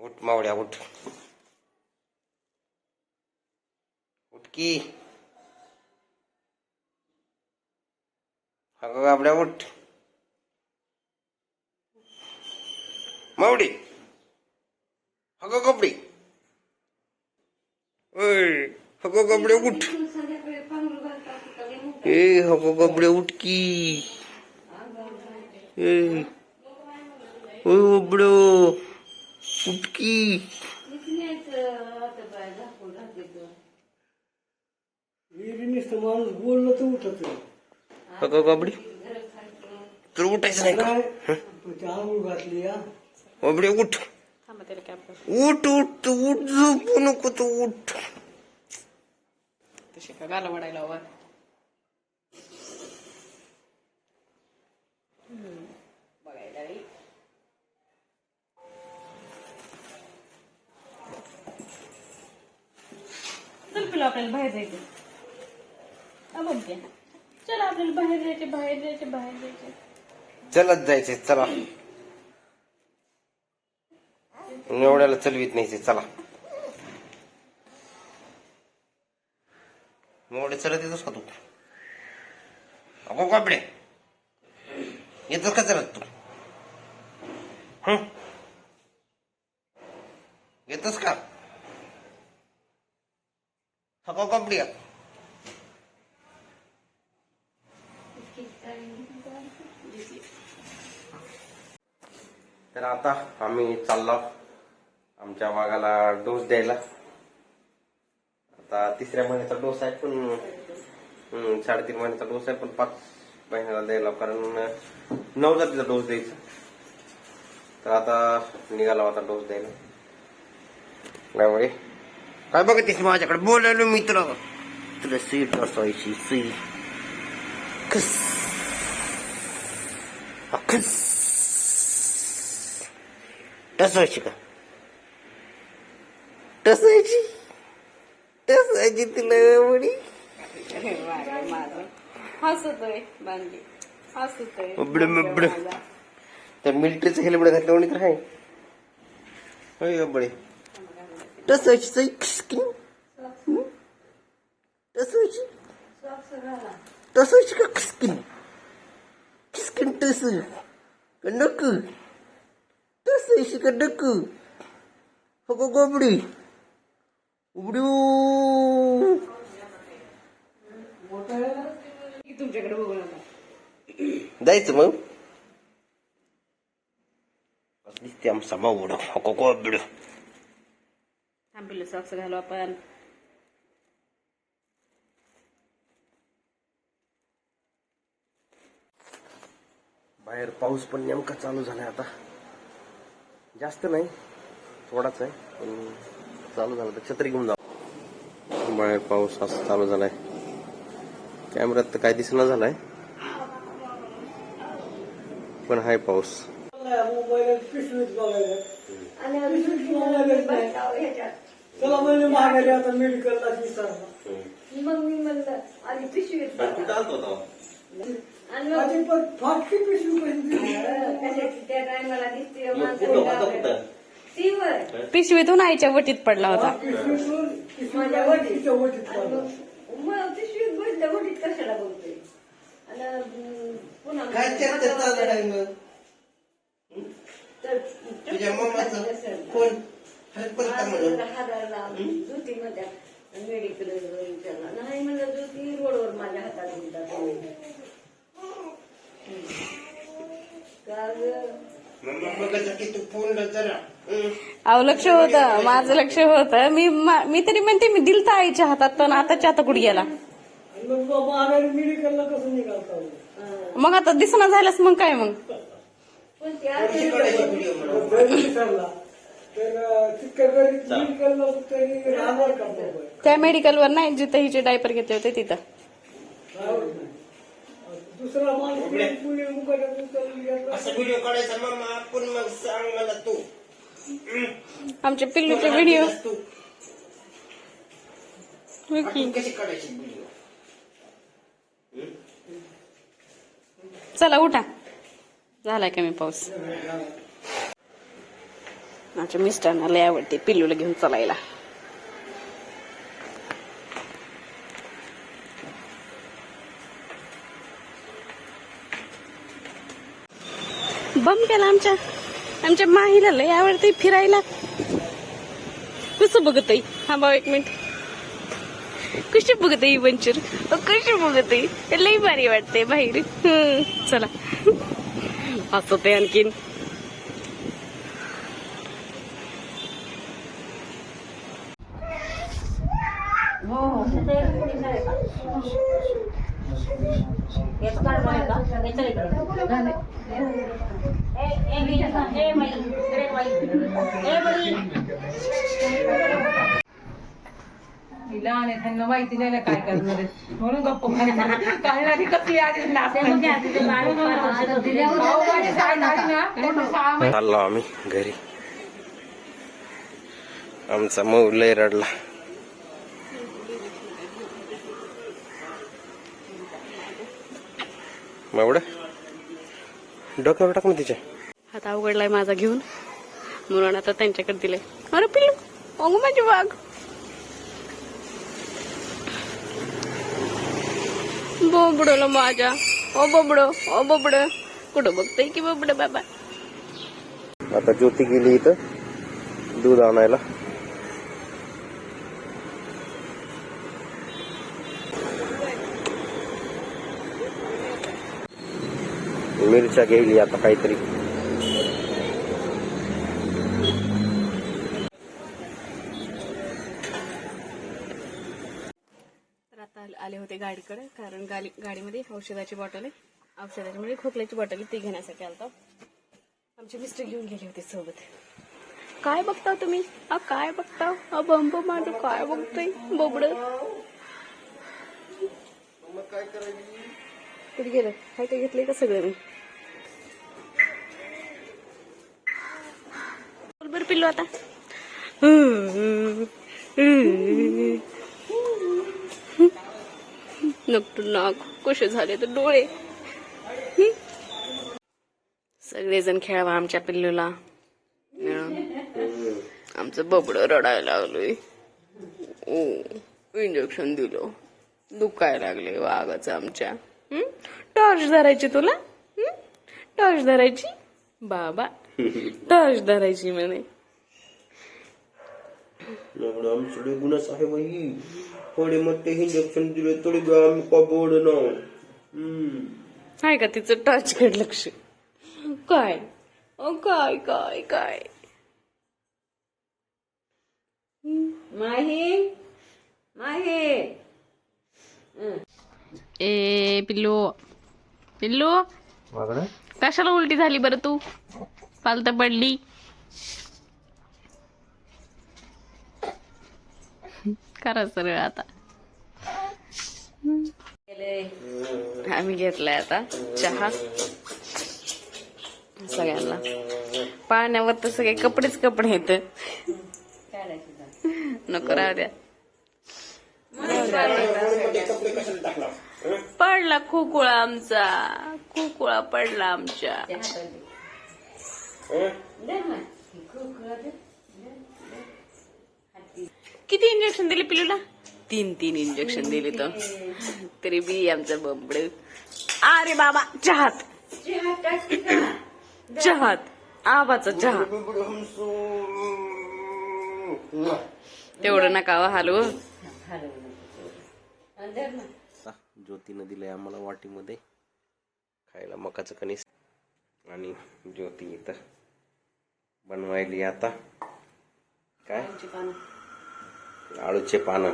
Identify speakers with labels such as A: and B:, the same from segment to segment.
A: उठ मावड्या उठ. उठकी. अगं गाबड्या उठ. मावडी अगं कपडे ओय कपडे उठ. ए अगं कपडे उठ की ए उबडो उठ की
B: विहिरी नुसतं माणूस बोललं तर उठत
A: अगं तुला उठायचं नाही का?
B: आंघोळ घातली या
A: कपडे उठ. उठ उठ तू उठ. झोपू नको तू उठ.
C: तशी का गाला वडायला किलो आपल्याला बाहेर जायचं बोलते चला आपल्याला बाहेर जायचे बाहेर जायचे बाहेर जायचे
A: चलत जायचे चला. एवढ्याला चलवीत नाही ते, चला. एवढे चलत येतोस का तू? अगो कपडे येतोस का चलत तू? येतोस का? अगो कपडे तर आता आम्ही चाललो. आमच्या वाघाला डोस द्यायला. आता तिसऱ्या महिन्याचा डोस आहे पण साडेतीन महिन्याचा डोस आहे पण पाच महिन्याला द्यायला कारण नऊ जातीचा डोस द्यायचा. तर आता निघाला होता डोस द्यायला. त्यामुळे काय बघतेस माझ्याकडे? बोलायलो मी तुला सीट बसवायची सी कस अखस टसवायची का? टसायची टसायची तुला एवढी?
C: हसतोय बांधली. हसतोय.
A: उबडं उबडं. त्या मिलिटरीचं हेल्मेट घातलं तर आहे होय बडे टसायची सई खिसकीन. हं? टसायची टसायची का खिसकीन खिसकीन टस का नक टसायची का नक हो का गोबडी उबडी
C: तुमच्याकडे बघून आता
A: जायचं मग दिसते आमचा मावड हो गोबड
C: थांबिल सॉक्स घालू आपण.
A: बाहेर पाऊस पण नेमका चालू झालाय आता. जास्त नाही थोडाच आहे पण चालू झाला तर छत्री घेऊन जा बाहेर पाऊस असा चालू झालाय. कॅमेऱ्यात तर काय दिसना झालाय. पण हाय पाऊस.
B: मोबाईल चला म्हणजे मागायला आता मेडिकलला विचारला
D: मग मी म्हणलं आणि पिशवीत आणि मग
B: आधी पण फाटकी पिशवी कशी दिली?
D: कशाची त्या टायमाला दिसते
C: पिशवीतून आईच्या वटीत पडला होता.
B: पिशवीतून पिशवी
D: माझ्या.
B: तिच्या
D: आणि
B: पडला.
D: मग मग पिशवीत बसल्या वडीत कशाला बघतोय आणि अं, पुन्हा
A: काय चर्चा चालू आहे मग?
D: तर
A: तुझ्या मम्माचं कोण?
D: हाताला मध्ये मेडिकल नाही म्हणलं रोडवर माझ्या हातात घेऊन जातो का गं?
A: मग बघायचं की तू फोन जरा हं.
C: अहो लक्ष होतं. माझं लक्ष होतं. मी मा- मी तरी म्हणते मी दिलता आईच्या हातात पण आताच्या आता कुठे गेला?
B: मग
C: आता दिसना झाल्यास मग काय मग? त्या मेडिकलवर नाही जिथं हिचे डायपर घेतले होते तिथं.
B: दुसरा
C: आमच्या पिल्लूचे व्हिडिओ
A: तू. आपण कशी काढायची व्हिडिओ
C: चला उठा. झालाय कमी पाऊस. माझ्या मिस्टरांना लय आवडते पिल्लूला घेऊन चालायला. बम केला आमच्या आमच्या माहीला लय आवडते फिरायला. कसं बघत आहे? हा भाऊ एक मिनिट. कशी बघत आहे वंचूर कशी बघत आहे? लई भारी वाटते बाहेर. चला. असं ते आणखीन.
E: लहान आहे त्यांना माहिती नाही ना काय करणार. म्हणून गप्प. कळणारी कसली आधी
A: चाललो आम्ही घरी. आमचा मऊ लय रडला. एवढं? डोक्यावर टाक ना तिच्या
C: हात अवघडलाय माझा घेऊन. म्हणून आता त्यांच्याकडे दिले अरे पिल्लू अगो माझी वाघ. बोबडोला माझ्या. ओ बोबडो ओ बोबड. कुठं बघतय की बोबड बाबा?
A: आता ज्योती गेली इथं दूध आणायला. मिरच्या गेली आता काहीतरी.
C: तर आता आले- होते गाडीकडे कारण गाडी गाडीमध्ये औषधाची बॉटल आहे. औषधाची म्हणजे खोकल्याची बॉटल आहे ती घेण्यासाठी आलतो. आमचे मिस्टर घेऊन गेले होते सोबत. काय बघता तुम्ही? अ काय बघता? अ बंब माझं काय बघतोय? बोबड. कुठे गेलं? काय काय घेतलंय का सगळं? मी बरं पिल्लू आता. नकटू नाक कसे झाले तर डोळे. सगळेजण खेळावा आमच्या पिल्लूला. मिळून आमचं बबड रडायला लागलोय. ओ इंजेक्शन दिलं. दुखायला लागले वाघाचं आमच्या. टॉर्च धरायची तुला? टॉर्च धरायची? बाबा. टॉर्च धरायची म्हणे
A: आमच्याकडे गुन्हाच आहे बाई थोडे मोठे इंजेक्शन दिले थोडे आम्ही कबोड ना
C: आहे का तिचं टॉर्चकडे लक्ष काय ओ काय काय काय
D: माही माही
C: ए पिल्लू पिल्लू कशाला उलटी झाली बरं तू पालत पडली. करा सरळ आता. आम्ही घेतलाय आता चहा. सगळ्यांना. पाण्यावर तर सगळे कपडेच कपडे येत नको राहू द्या. पडला खुकुळा आमचा. खुकुळा पडला आमच्या. किती इंजेक्शन दिले पिलूला? तीन तीन इंजेक्शन दिले तर. तरी बी आमचं बंबड. अरे बाबा चहात चहात आबाचा चहा तेवढं नका हो हलवू
A: ज्योतीनं दिलंय आम्हाला वाटीमध्ये. खायला मकाचं कणीस. आणि ज्योती इथं. बनवायली आता. काय? आळूचे पानं.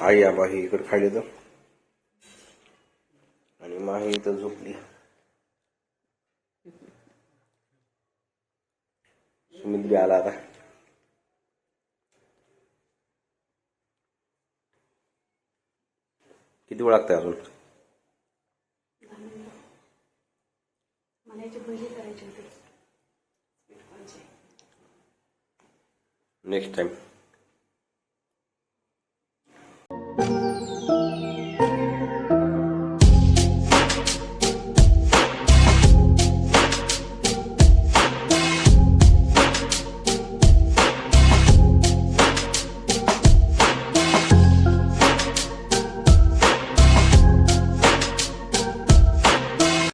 A: आई आबा ही इकडे खाली तर आणि माही इथं झोपली. आला किती वेळ लागतं अजून? Next time